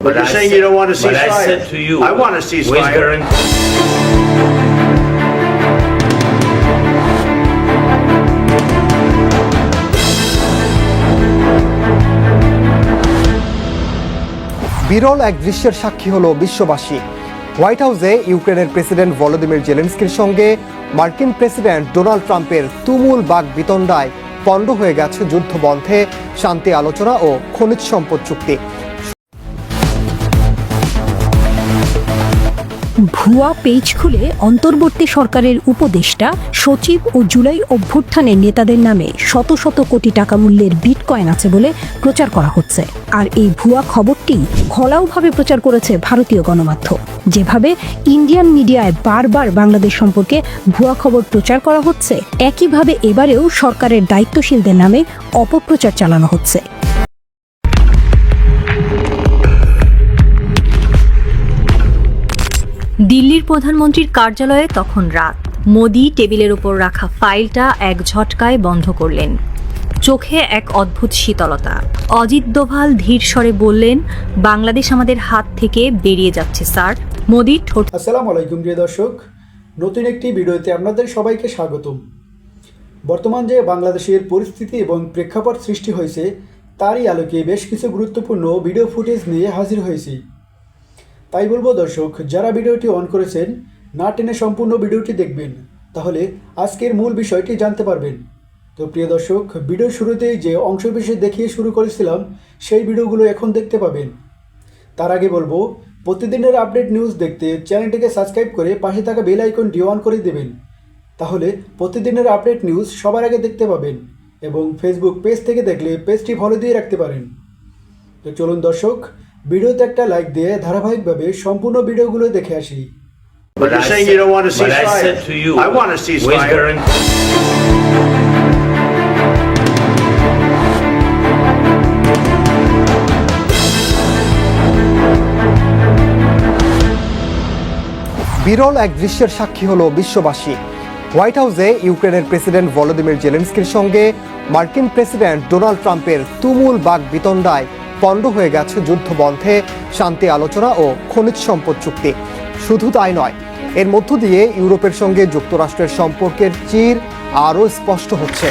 But you're I saying said- you don't want to a But I ceasefire. said to you, I want a ceasefire. বিরল এক দৃশ্যের সাক্ষী হলো বিশ্ববাসী white হাউসে ইউক্রেনের প্রেসিডেন্ট ভলোদিমির জেলেন্সকির সঙ্গে মার্কিন প্রেসিডেন্ট ডোনাল্ড ট্রাম্পের তুমুল বাক বিতণ্ডায় পণ্ড হয়ে গেছে যুদ্ধ বন্ধে শান্তি আলোচনা ও খনিজ সম্পদ চুক্তি ভুয়া পেজ খুলে অন্তর্বর্তী সরকারের উপদেষ্টা সচিব ও জুলাই অভ্যুত্থানের নেতাদের নামে শত শত কোটি টাকা মূল্যের বিটকয়েন আছে বলে প্রচার করা হচ্ছে। আর এই ভুয়া খবরটি খলাউভাবে প্রচার করেছে ভারতীয় গণমাধ্যম। যেভাবে ইন্ডিয়ান মিডিয়ায় বারবার বাংলাদেশ সম্পর্কে ভুয়া খবর প্রচার করা হচ্ছে, একইভাবে এবারেও সরকারের দায়িত্বশীলদের নামে অপপ্রচার চালানো হচ্ছে। দিল্লির প্রধানমন্ত্রীর কার্যালয়ে তখন রাত। মোদি টেবিলের ওপর রাখা ফাইলটা এক ঝটকায় বন্ধ করলেন। চোখে এক অদ্ভুত শীতলতা। অজিত দোভাল ধীর স্বরে বললেন, বাংলাদেশ আমাদের হাত থেকে বেরিয়ে যাচ্ছে, স্যার। মোদি ঠোঁট আসসালামু আলাইকুম, প্রিয় দর্শক। নতুন একটি ভিডিওতে আপনাদের সবাইকে স্বাগতম। বর্তমান যে বাংলাদেশের পরিস্থিতি এবং প্রেক্ষাপট সৃষ্টি হয়েছে, তারই আলোকে বেশ কিছু গুরুত্বপূর্ণ ভিডিও ফুটেজ নিয়ে হাজির হয়েছি। তাই বলব দর্শক, যারা ভিডিওটি অন করেছেন, না টেনে সম্পূর্ণ ভিডিওটি দেখবেন। তাহলে আজকের মূল বিষয়টি জানতে পারবেন। তো প্রিয় দর্শক ভিডিওর শুরুতেই যে অংশবিশেষ দেখিয়ে শুরু করেছিলাম, সেই ভিডিওগুলো এখন দেখতে পাবেন। তার আগে বলব, প্রতিদিনের আপডেট নিউজ দেখতে চ্যানেলটিকে সাবস্ক্রাইব করে পাশে থাকা বেল আইকনটি অন করে দেবেন। তাহলে প্রতিদিনের আপডেট নিউজ সবার আগে দেখতে পাবেন এবং ফেসবুক পেজ থেকে দেখলে পেজটি ফলো দিয়ে রাখতে পারেন। তো চলুন দর্শক ভিডিওতে একটা লাইক দিয়ে ধারাবাহিকভাবে সম্পূর্ণ ভিডিওগুলো দেখে আসি। But you're saying you don't want a But I said to you, I want a with ceasefire. বিরল এক দৃশ্যের সাক্ষী হলো বিশ্ববাসী। হোয়াইট হাউসে ইউক্রেনের প্রেসিডেন্ট ভলোদিমির জেলেন্সকির সঙ্গে মার্কিন প্রেসিডেন্ট ডোনাল্ড ট্রাম্পের তুমুল বাক বিতণ্ডায় পণ্ড হয়ে গেছে যুদ্ধ বন্ধে শান্তি আলোচনা ও খনিজ সম্পদ চুক্তি। শুধু তাই নয়, এর মধ্য দিয়ে ইউরোপের সঙ্গে যুক্তরাষ্ট্রের সম্পর্কের চির আরও স্পষ্ট হচ্ছে।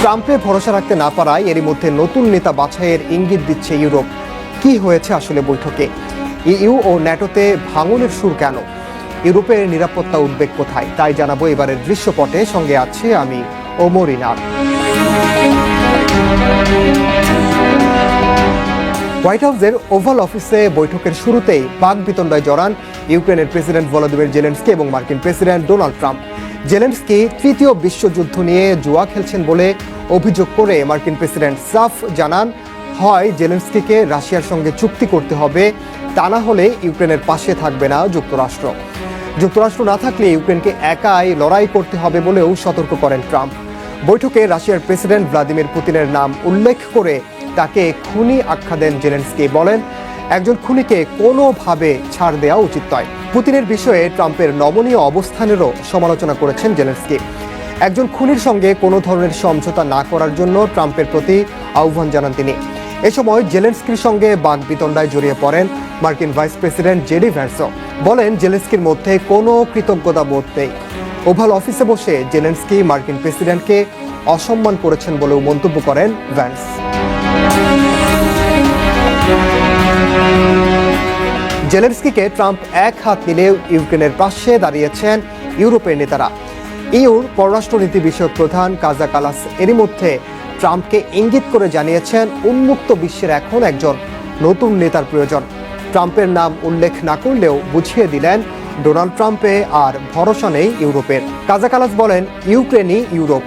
ট্রাম্পে ভরসা রাখতে না পারায় এরই মধ্যে নতুন নেতা বাছাইয়ের ইঙ্গিত দিচ্ছে ইউরোপ। কি হয়েছে আসলে বৈঠকে? ইইউ ও ন্যাটোতে ভাঙনের সুর কেন? ইউরোপের নিরাপত্তা উদ্বেগ কোথায়? তাই জানাব এবারের দৃশ্যপটে। সঙ্গে আছে আমি ওমর ইনার। হোয়াইট হাউসের ওভাল অফিসে বৈঠকের শুরুতেই পাক বিতণ্ডায় জড়ান ইউক্রেনের প্রেসিডেন্ট ভলোদিমির জেলেন্সকি এবং মার্কিন প্রেসিডেন্ট ডোনাল্ড ট্রাম্প। জেলেন্সকি তৃতীয় বিশ্বযুদ্ধ নিয়ে জুয়া খেলছেন বলে অভিযোগ করে মার্কিন প্রেসিডেন্ট সাফ জানান, হয়, জেলেন্সকিকে রাশিয়ার সঙ্গে চুক্তি করতে হবে, তা না হলে ইউক্রেনের পাশে থাকবে না যুক্তরাষ্ট্র। যুক্তরাষ্ট্র না থাকলে ইউক্রেনকে একাই লড়াই করতে হবে বলেও সতর্ক করেন ট্রাম্প। বৈঠকে রাশিয়ার প্রেসিডেন্ট ভ্লাদিমির পুতিনের নাম উল্লেখ করে তাকে খুনি আখ্যা দেন জেলেন্সকি। বলেন, একজন খুনিকে কোনোভাবে ছাড় দেওয়া উচিত নয়। পুতিনের বিষয়ে ট্রাম্পের নমনীয় অবস্থানেরও সমালোচনা করেছেন জেলেন্সকি। একজন খুনির সঙ্গে কোনো ধরনের সমঝোতা না করার জন্য ট্রাম্পের প্রতি আহ্বান জানান তিনি। এ সময় জেলেন্সকির সঙ্গে বাক বিতণ্ডায় জড়িয়ে পড়েন মার্কিন ভাইস প্রেসিডেন্ট জেডি ভ্যান্সো বলেন, জেলেন্সকির মধ্যে কোনো কৃতজ্ঞতা বোধ নেই। ওভাল অফিসে বসে জেলেন্সকি মার্কিন প্রেসিডেন্টকে অসম্মান করেছেন বলেও মন্তব্য করেন ভ্যান্স জেলেন্সকিকে ট্রাম্প এক হাত নিলেও ইউক্রেনের পাশে দাঁড়িয়েছেন ইউরোপের নেতারা। ইউর পররাষ্ট্রনীতি বিষয়ক প্রধান কাজা কালাস এরই মধ্যে ট্রাম্পকে ইঙ্গিত করে জানিয়েছেন, উন্মুক্ত বিশ্বের এখন একজন নতুন নেতার প্রয়োজন। ট্রাম্পের নাম উল্লেখ না করলেও বুঝিয়ে দিলেন, ডোনাল্ড ট্রাম্পে আর ভরসা নেই ইউরোপের। কাজা কালাস বলেন, ইউক্রেনই ইউরোপ।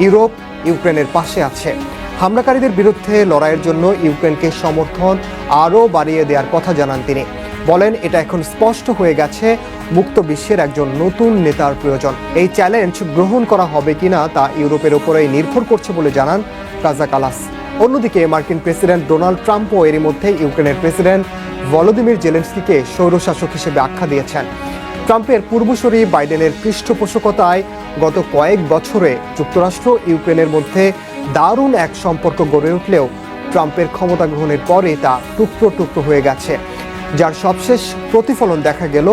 ইউরোপ ইউক্রেনের পাশে আছে। হামলাকারীদের বিরুদ্ধে লড়াইয়ের জন্য ইউক্রেনকে সমর্থন আরও বাড়িয়ে দেওয়ার কথা জানান তিনি। বলেন, এটা এখন স্পষ্ট হয়ে গেছে, মুক্ত বিশ্বের একজন নতুন নেতার প্রয়োজন। এই চ্যালেঞ্জ গ্রহণ করা হবে কিনা তা ইউরোপের উপরেই নির্ভর করছে বলে জানান কাজা কালাস অন্যদিকে, মার্কিন প্রেসিডেন্ট ডোনাল্ড ট্রাম্পও এরই মধ্যে ইউক্রেনের প্রেসিডেন্ট ভলোদিমির জেলেন্সকিকে স্বৈরশাসক হিসেবে আখ্যা দিয়েছেন। ট্রাম্পের পূর্বসূরি বাইডেনের পৃষ্ঠপোষকতায় গত কয়েক বছরে যুক্তরাষ্ট্র ইউক্রেনের মধ্যে দারুণ এক সম্পর্ক গড়ে উঠলেও ট্রাম্পের ক্ষমতা গ্রহণের পরে তা টুকরো টুকরো হয়ে গেছে। যার সবশেষ প্রতিফলন দেখা গেল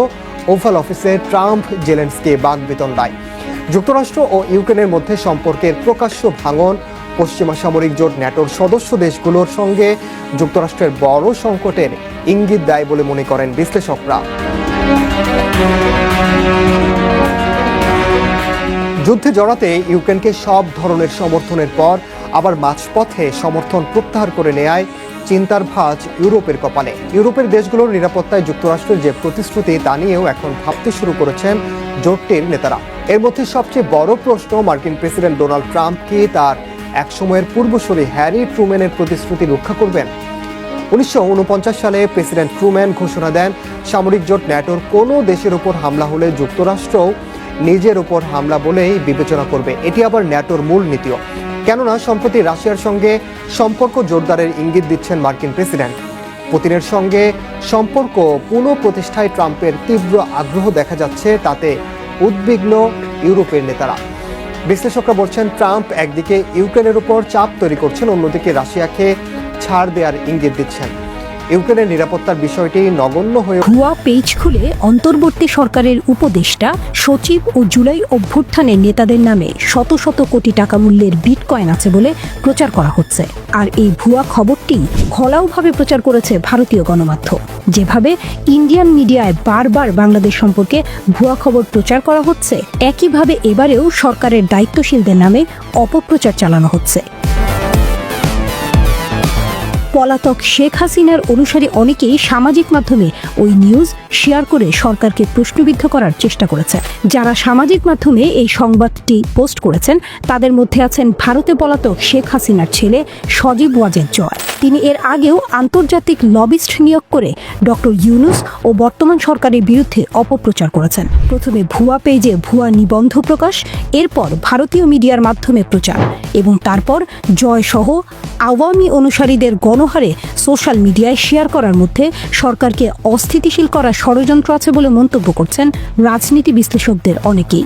ওভাল অফিসে ট্রাম্প, জেলেন্সকে বাগবিতণ্ডায় যুক্তরাষ্ট্র ও ইউক্রেনের মধ্যে সম্পর্কের প্রকাশ্য ভাঙন, পশ্চিমা সামরিক জোট ন্যাটোর সদস্য দেশগুলোর সঙ্গে যুক্তরাষ্ট্রের বড় সংকটের ইঙ্গিত দেয় বলে মনে করেন বিশ্লেষকরা। যুদ্ধে জড়াতে ইউক্রেনকে সব ধরনের সমর্থনের পর আবার মাঝপথে সমর্থন প্রত্যাহার করে নেয় চিন্তার ভাঁজ ইউরোপের কপালে। ইউরোপের দেশগুলোর নিরাপত্তায় যুক্তরাষ্ট্রের যে প্রতিশ্রুতি, তা নিয়েও এখন ভাবতে শুরু করেছেন জোটটির নেতারা। এর মধ্যে সবচেয়ে বড় প্রশ্ন মার্কিন প্রেসিডেন্ট ডোনাল্ড ট্রাম্প, কি তার একসময়ের পূর্বসূরি হ্যারি ট্রুম্যানের প্রতিশ্রুতি রক্ষা করবেন? উনিশশো উনপঞ্চাশ সালে প্রেসিডেন্ট ট্রুম্যান ঘোষণা দেন, সামরিক জোট ন্যাটোর কোনো দেশের উপর হামলা হলে যুক্তরাষ্ট্রও নিজের উপর হামলা বলেই বিবেচনা করবে। এটি আবার ন্যাটোর মূল নীতিও। কেননা সম্প্রতি রাশিয়ার সঙ্গে সম্পর্ক জোরদারের ইঙ্গিত দিচ্ছেন মার্কিন প্রেসিডেন্ট। পুতিনের সঙ্গে সম্পর্ক পুনঃপ্রতিষ্ঠায় ট্রাম্পের তীব্র আগ্রহ দেখা যাচ্ছে, তাতে উদ্বিগ্ন ইউরোপের নেতারা। বিশ্লেষকরা বলছেন, ট্রাম্প একদিকে ইউক্রেনের উপর চাপ তৈরি করছেন, অন্যদিকে রাশিয়াকে ছাড় দেওয়ার ইঙ্গিত দিচ্ছেন। ইউক্রেনের নিরাপত্তার বিষয়টি নগণ্য হয়ে ভুয়া পেজ খুলে অন্তর্বর্তী সরকারের উপদেষ্টা সচিব ও জুলাই অভ্যুত্থানের নেতাদের নামে শত শত কোটি টাকা মূল্যের বিটকয়েন আছে বলে প্রচার করা হচ্ছে। আর এই ভুয়া খবরটি খলাওভাবে প্রচার করেছে ভারতীয় গণমাধ্যম। যেভাবে ইন্ডিয়ান মিডিয়ায় বারবার বাংলাদেশ সম্পর্কে ভুয়া খবর প্রচার করা হচ্ছে, একইভাবে এবারেও সরকারের দায়িত্বশীলদের নামে অপপ্রচার চালানো হচ্ছে। পলাতক শেখ হাসিনার অনুসারী অনেকেই সামাজিক মাধ্যমে ওই নিউজ শেয়ার করে সরকারকে প্রশ্নবিদ্ধ করার চেষ্টা করেছে। যারা সামাজিক মাধ্যমে এই সংবাদটি পোস্ট করেছেন, তাদের মধ্যে আছেন ভারতে পলাতক শেখ হাসিনার ছেলে সজীব ওয়াজেদ জয় তিনি এর আগেও আন্তর্জাতিক লবিস্ট নিয়োগ করে ডক্টর ইউনুস ও বর্তমান সরকারের বিরুদ্ধে অপপ্রচার করেছেন। প্রথমে ভুয়া পেজে ভুয়া নিবন্ধ প্রকাশ, এরপর ভারতীয় মিডিয়ার মাধ্যমে প্রচার এবং তারপর জয় সহ আওয়ামী অনুসারীদের গণহারে সোশ্যাল মিডিয়ায় শেয়ার করার মধ্যে সরকারকে অস্থিতিশীল করার ষড়যন্ত্র আছে বলে মন্তব্য করছেন রাজনীতি বিশ্লেষকদের অনেকেই।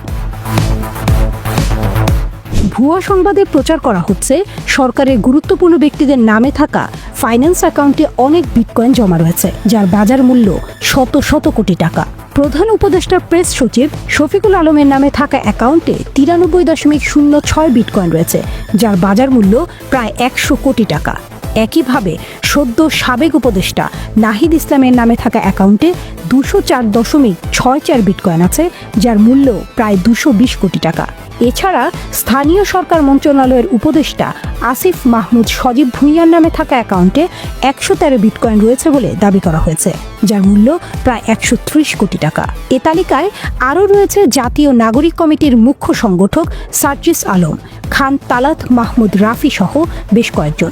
ভুয়া সংবাদে প্রচার করা হচ্ছে, সরকারের গুরুত্বপূর্ণ ব্যক্তিদের নামে থাকা ফাইন্যান্স অ্যাকাউন্টে অনেক বিটকয়েন জমা রয়েছে, যার বাজার মূল্য শত শত কোটি টাকা। প্রধান উপদেষ্টা প্রেস সচিব শফিকুল আলমের নামে থাকা অ্যাকাউন্টে তিরানব্বই দশমিক শূন্য ছয় বিটকয়েন রয়েছে, যার বাজার মূল্য প্রায় একশো কোটি টাকা। একইভাবে সদ্য সাবেক উপদেষ্টা নাহিদ ইসলামের নামে থাকা অ্যাকাউন্টে দুশো চার দশমিক ছয় চার বিটকয়েন আছে, যার মূল্য প্রায় দুশো বিশ কোটি টাকা। এছাড়া স্থানীয় সরকার মন্ত্রণালয়ের উপদেষ্টা আসিফ মাহমুদ সজীব ভুঁইয়ার নামে থাকা অ্যাকাউন্টে একশো তেরো বিটকয়েন রয়েছে বলে দাবি করা হয়েছে, যার মূল্য প্রায় একশো ত্রিশ কোটি টাকা। এ তালিকায় আরও রয়েছে জাতীয় নাগরিক কমিটির মুখ্য সংগঠক সার্জিস আলম, খান তালাত মাহমুদ রাফি সহ বেশ কয়েকজন।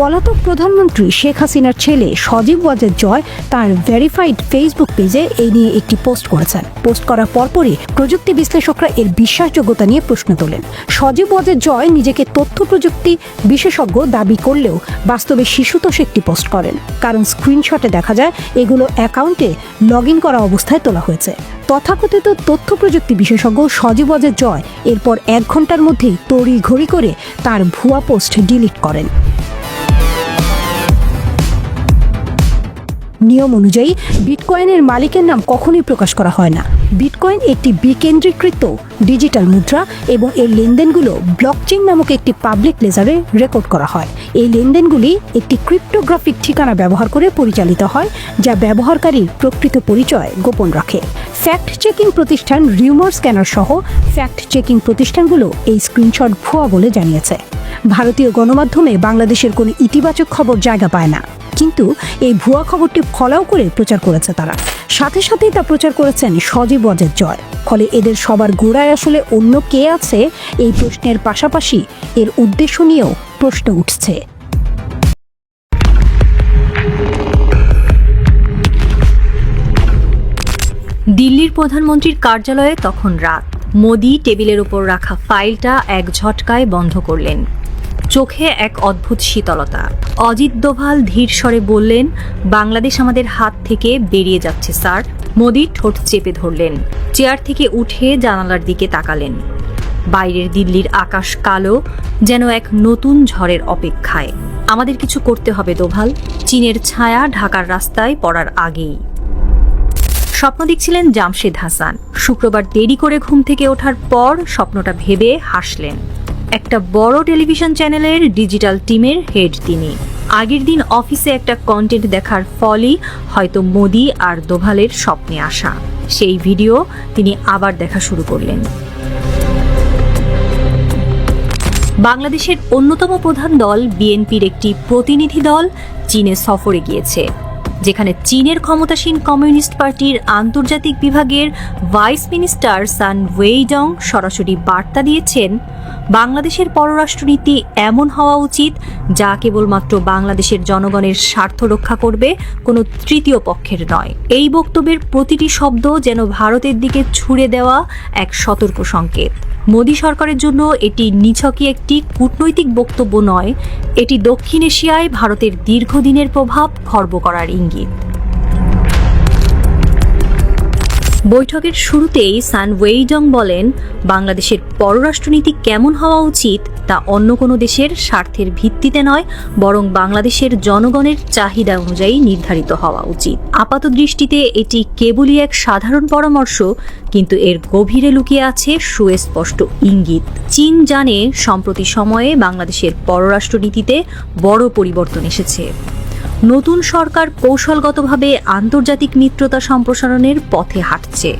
পলাতক প্রধানমন্ত্রী শেখ হাসিনার ছেলে সজীব ওয়াজেদ জয় তার ভেরিফাইড ফেসবুক পেজে এই নিয়ে একটি পোস্ট করেছেন। পোস্ট করার পরপরই প্রযুক্তি বিশ্লেষকরা এর বিশ্বাসযোগ্যতা নিয়ে প্রশ্ন তোলেন। সজীব ওয়াজেদ জয় নিজেকে তথ্য প্রযুক্তি বিশেষজ্ঞ দাবি করলেও বাস্তবে শিশুতোষ একটি পোস্ট করেন। কারণ স্ক্রিনশটে দেখা যায় এগুলো অ্যাকাউন্টে লগ ইন করা অবস্থায় তোলা হয়েছে। তথাকথিত তথ্য প্রযুক্তি বিশেষজ্ঞ সজীব ওয়াজেদ জয় এরপর এক ঘণ্টার মধ্যেই তড়ি ঘড়ি করে তার ভুয়া পোস্ট ডিলিট করেন। নিয়ম অনুযায়ী বিটকয়েনের মালিকের নাম কখনোই প্রকাশ করা হয় না। বিটকয়েন একটি বিকেন্দ্রীকৃত ডিজিটাল মুদ্রা এবং এর লেনদেনগুলো ব্লকচেইন নামক একটি পাবলিক লেজারে রেকর্ড করা হয়। এই লেনদেনগুলি একটি ক্রিপ্টোগ্রাফিক ঠিকানা ব্যবহার করে পরিচালিত হয়, যা ব্যবহারকারীর প্রকৃত পরিচয় গোপন রাখে। ফ্যাক্ট চেকিং প্রতিষ্ঠান রিউমার স্ক্যানার সহ ফ্যাক্ট চেকিং প্রতিষ্ঠানগুলো এই স্ক্রিনশট ভুয়া বলে জানিয়েছে। ভারতীয় গণমাধ্যমে বাংলাদেশের কোনো ইতিবাচক খবর জায়গা পায় না। কিন্তু এই ভুয়া খবরটি ফলাও করে প্রচার করেছে তারা। সাথে সাথেই তা প্রচার করেছেন সজীব অজের জয়। ফলে এদের সবার গোড়ায় আসলে অন্য কে আছে এই প্রশ্নের পাশাপাশি এর উদ্দেশ্য নিয়েও প্রশ্ন উঠছে। দিল্লির প্রধানমন্ত্রীর কার্যালয়ে তখন রাত। মোদি টেবিলের উপর রাখা ফাইলটা এক ঝটকায় বন্ধ করলেন। চোখে এক অদ্ভুত শীতলতা। অজিত দোভাল ধীর স্বরে বললেন, বাংলাদেশ আমাদের হাত থেকে বেরিয়ে যাচ্ছে, স্যার। মোদি ঠোঁট চেপে ধরলেন, চেয়ার থেকে উঠে জানালার দিকে তাকালেন। বাইরের দিল্লির আকাশ কালো, যেন এক নতুন ঝড়ের অপেক্ষায়। আমাদের কিছু করতে হবে, দোভাল। চীনের ছায়া ঢাকার রাস্তায় পড়ার আগেই। স্বপ্ন দেখছিলেন জামশেদ হাসান। শুক্রবার দেরি করে ঘুম থেকে ওঠার পর স্বপ্নটা ভেবে হাসলেন। একটা বড় টেলিভিশন চ্যানেলের ডিজিটাল টিমের হেড তিনি। আগের দিন অফিসে একটা কন্টেন্ট দেখার ফলই হয়তো মোদি আর দোভালের স্বপ্নে আসা। সেই ভিডিও তিনি আবার দেখা শুরু করলেন। বাংলাদেশের অন্যতম প্রধান দল, বিএনপির একটি প্রতিনিধি দল, চীনে সফরে গিয়েছে। যেখানে চীনের ক্ষমতাসীন কমিউনিস্ট পার্টির আন্তর্জাতিক বিভাগের ভাইস মিনিস্টার সান ওয়েইডং সরাসরি বার্তা দিয়েছেন, বাংলাদেশের পররাষ্ট্রনীতি এমন হওয়া উচিত যা কেবলমাত্র বাংলাদেশের জনগণের স্বার্থ রক্ষা করবে, কোনো তৃতীয় পক্ষের নয়। এই বক্তব্যের প্রতিটি শব্দ যেন ভারতের দিকে ছুড়ে দেওয়া এক সতর্ক সংকেত। মোদী সরকারের জন্য এটি নিছকই একটি কূটনৈতিক বক্তব্য নয়, এটি দক্ষিণ এশিয়ায় ভারতের দীর্ঘদিনের প্রভাব খর্ব করার ইঙ্গিত। বৈঠকের শুরুতেই সান ওয়েইডং বলেন, বাংলাদেশের পররাষ্ট্রনীতি কেমন হওয়া উচিত তা অন্য কোনো দেশের স্বার্থের ভিত্তিতে নয়, বরং বাংলাদেশের জনগণের চাহিদা অনুযায়ী নির্ধারিত হওয়া উচিত। আপাত দৃষ্টিতে এটি কেবলই এক সাধারণ পরামর্শ, কিন্তু এর গভীরে লুকিয়ে আছে সুস্পষ্ট ইঙ্গিত। চীন জানে, সম্প্রতি সময়ে বাংলাদেশের পররাষ্ট্রনীতিতে বড় পরিবর্তন এসেছে। নতুন সরকার কৌশলগতভাবে আন্তর্জাতিক মিত্রতা সম্প্রসারণের পথে হাঁটছে।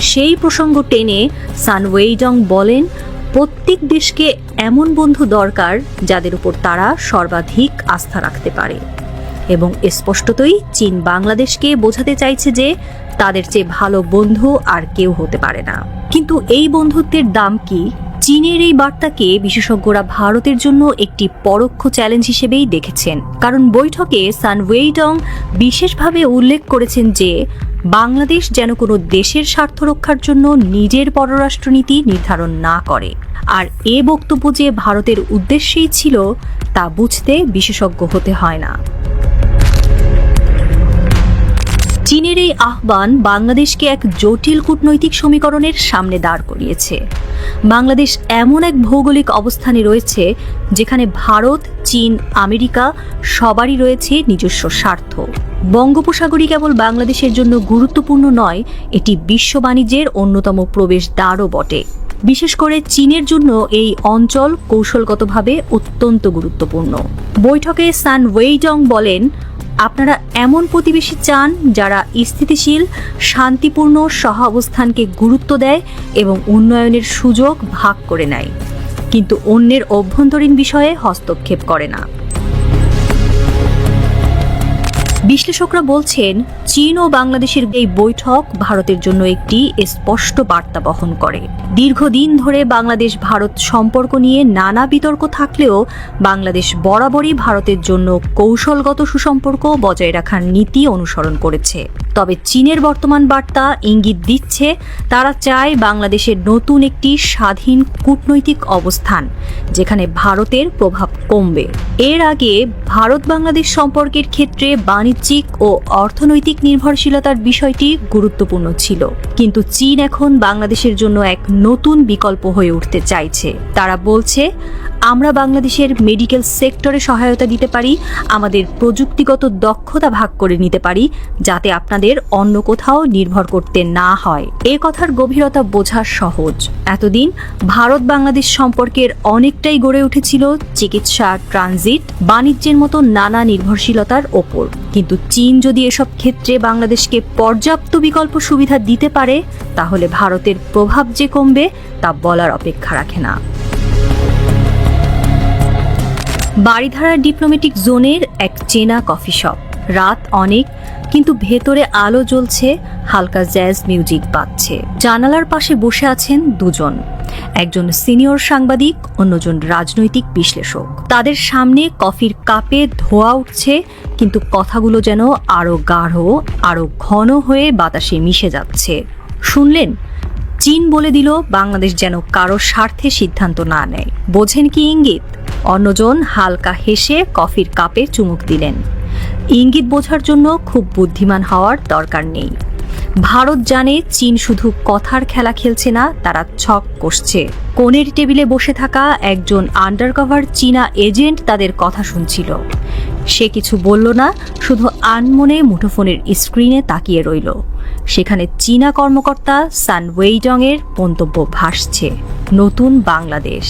সেই প্রসঙ্গ টেনে সান ওয়েইডং বলেন, প্রত্যেক দেশকে এমন বন্ধু দরকার যাদের উপর তারা সর্বাধিক আস্থা রাখতে পারে। এবং স্পষ্টতই চীন বাংলাদেশকে বোঝাতে চাইছে যে তাদের চেয়ে ভালো বন্ধু আর কেউ হতে পারে না। কিন্তু এই বন্ধুত্বের দাম কি? চীনের এই বার্তাকে বিশেষজ্ঞরা ভারতের জন্য একটি পরোক্ষ চ্যালেঞ্জ হিসেবেই দেখেছেন। কারণ বৈঠকে সান ওয়েইডং বিশেষভাবে উল্লেখ করেছেন যে, বাংলাদেশ যেন কোনো দেশের স্বার্থ রক্ষার জন্য নিজের পররাষ্ট্রনীতি নির্ধারণ না করে। আর এ বক্তব্য যে ভারতের উদ্দেশ্যেই ছিল, তা বুঝতে বিশেষজ্ঞ হতে হয় না। চীনের এই আহ্বান বাংলাদেশকে এক জটিল কূটনৈতিক সমীকরণের সামনে দাঁড় করিয়েছে। বাংলাদেশ এমন এক ভৌগোলিক অবস্থানে রয়েছে, যেখানে ভারত, চীন, আমেরিকা সবারই রয়েছে নিজস্ব স্বার্থ। বঙ্গোপসাগরই কেবল বাংলাদেশের জন্য গুরুত্বপূর্ণ নয়, এটি বিশ্ব বাণিজ্যের অন্যতম প্রবেশ দ্বারও বটে। বিশেষ করে চীনের জন্য এই অঞ্চল কৌশলগতভাবে অত্যন্ত গুরুত্বপূর্ণ। বৈঠকে সান ওয়েইডং বলেন আপনারা এমন প্রতিবেশী চান যারা স্থিতিশীল, শান্তিপূর্ণ সহাবস্থানকে গুরুত্ব দেয় এবং উন্নয়নের সুযোগ ভাগ করে নেয়। কিন্তু অন্যের অভ্যন্তরীণ বিষয়ে হস্তক্ষেপ করে না। বিশ্লেষকরা বলছেন, চীন ও বাংলাদেশের এই বৈঠক ভারতের জন্য একটি স্পষ্ট বার্তা বহন করে। দীর্ঘদিন ধরে বাংলাদেশ ভারত সম্পর্ক নিয়ে নানা বিতর্ক থাকলেও বাংলাদেশ বরাবরই ভারতের জন্য কৌশলগত সুসম্পর্ক বজায় রাখার নীতি অনুসরণ করেছে। তবে চীনের বর্তমান বার্তা ইঙ্গিত দিচ্ছে, তারা চায় বাংলাদেশের নতুন একটি স্বাধীন কূটনৈতিক অবস্থান, যেখানে ভারতের প্রভাব কমবে। এর আগে ভারত বাংলাদেশ সম্পর্কের ক্ষেত্রে বাণিজ্যিক ও অর্থনৈতিক নির্ভরশীলতার বিষয়টি গুরুত্বপূর্ণ ছিল। কিন্তু চীন এখন বাংলাদেশের জন্য এক নতুন বিকল্প হয়ে উঠতে চাইছে। তারা বলছে, আমরা বাংলাদেশের মেডিকেল সেক্টরে সহায়তা দিতে পারি, আমাদের প্রযুক্তিগত দক্ষতা ভাগ করে নিতে পারি, যাতে আপনাদের অন্য কোথাও নির্ভর করতে না হয়। এ কথার গভীরতা বোঝা সহজ। এতদিন ভারত বাংলাদেশ সম্পর্কের অনেকটাই গড়ে উঠেছিল চিকিৎসা, ট্রানজিট, বাণিজ্যের মতো নানা নির্ভরশীলতার ওপর। কিন্তু চীন যদি এসব ক্ষেত্রে বাংলাদেশকে পর্যাপ্ত বিকল্প সুবিধা দিতে পারে, তাহলে ভারতের প্রভাব যে কমবে, তা বলার অপেক্ষা রাখে না। বাড়িধারা ডিপ্লোমেটিক জোনের এক চেনা কফি শপ রাত অনেক, কিন্তু ভেতরে আলো জ্বলছে, হালকা জ্যাজ মিউজিক বাজছে। জানালার পাশে বসে আছেন দুজন। একজন সিনিয়র সাংবাদিক, অন্যজন রাজনৈতিক বিশ্লেষক। তাদের সামনে কফির কাপে ধোয়া উঠছে, কিন্তু কথাগুলো যেন আরও গাঢ়, আরও ঘন হয়ে বাতাসে মিশে যাচ্ছে। শুনলেন? চীন বলে দিল, বাংলাদেশ যেন কারও স্বার্থে সিদ্ধান্ত না নেয়। বোঝেন কি ইঙ্গিত? অন্যজন হালকা হেসে কফির কাপে চুমুক দিলেন। ইঙ্গিত বোঝার জন্য খুব বুদ্ধিমান হওয়ার দরকার নেই। ভারত জানে চীন শুধু কথার খেলা খেলছে না, তারা ছক কষছে। কোণের টেবিলে বসে থাকা একজন আন্ডারকভার চীনা এজেন্ট তাদের কথা শুনছিল। সে কিছু বলল না, শুধু আনমনে মুঠোফোনের স্ক্রিনে তাকিয়ে রইল। সেখানে চীনা কর্মকর্তা সান ওয়েইডং এর মন্তব্য ভাসছে। নতুন বাংলাদেশ।